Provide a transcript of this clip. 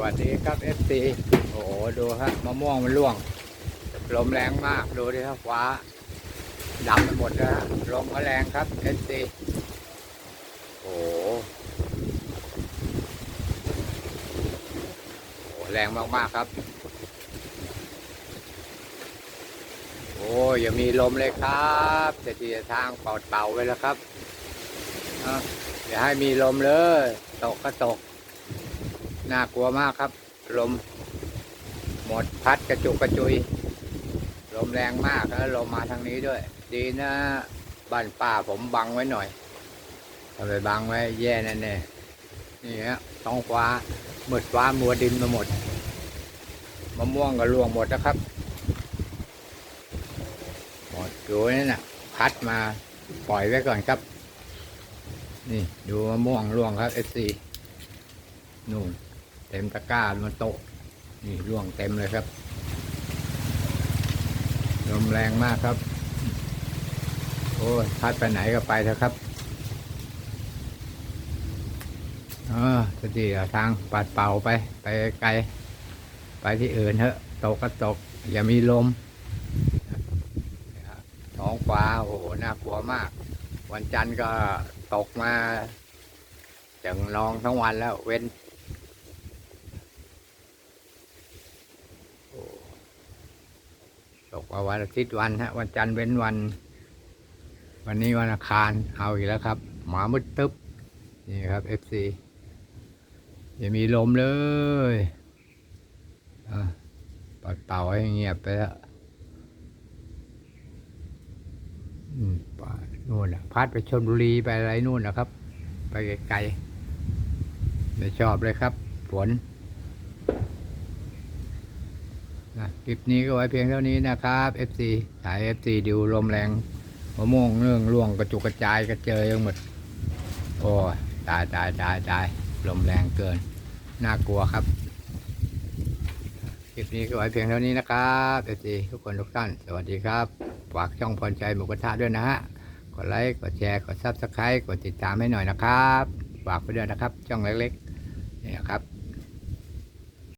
วัสดีครับเอฟซีโอ้โหดูฮะมะม่วงมันร่วง ลมแรงมากดูดิครับฟ้าดำไปหมดแล้วฮะลมก็แรงครับเอฟซีโอ้โหแรงมากๆครับ โอ้ยอย่ามีลมเลยครับจะทีทางเป่าเป่าไปแล้วครับอย่าให้มีลมเลย ตกก็ตก น่ากลัวมากครับ ลม หมดพัดกระจุกกระจุย ลมแรงมากแล้วลมมาทางนี้ด้วย ดีนะบ้านป้าผมบังไว้หน่อยทำไปบังไว้แย่แน่ๆนี่ฮะท้องฟ้ามืดฟ้ามัวดินมาหมดมะม่วงก็ร่วงหมดนะครับ หมดดูนี่นะพัดมาปล่อยไว้ก่อนครับ นี่ ดูมะม่วงร่วงครับเอซีนู่น เต็มตะกร้ามันโตนี่ร่วงเต็มเลยครับลมแรงมากครับ โอ้พัดไปไหนก็ไปเถอะครับเออสติเอาทางปัดเป่าไป ไปไกล ไปที่อื่นเถอะ ตกก็ตก อย่ามีลมท้องฟ้าโอ้โหน่ากลัวมาก วันจันทร์ก็ตกมาจังนองทั้งวันแล้วเว้นโอ้ ตกมาวันอาทิตย์วันฮะวันจันทร์เว้นวัน วันนี้วันอังคารเอาอีกแล้วครับ หมามืดตึ๊บนี่ครับเอฟซีอย่ามีลมเลยอะปัดเป่าให้เงียบไปแล้วอืมไปนู่นน่ะพัดไปชนบุรีไปอะไรนู่นนะครับ ไปไกลๆไม่ชอบเลยครับ ฝน นะคลิปนี้ก็ไว้เพียงเท่านี้นะครับ FC สาย FC ดูลมแรงมะม่วงเรื่องร่วงกระจุกกระจายกระเจยยังหมด โอ้ยตายตายตายตายลมแรงเกิน น่ากลัวครับ คลิปนี้ก็ไว้เพียงเท่านี้นะครับเอซีทุกคนทุกท่าน สวัสดีครับฝากช่องพรใจหมูกระทะด้วยนะฮะกดไลค์กดแชร์กดซับสไครต์กดติดตามให้หน่อยนะครับฝากไปด้วยนะครับ ช่องเล็กๆนี่นะครับ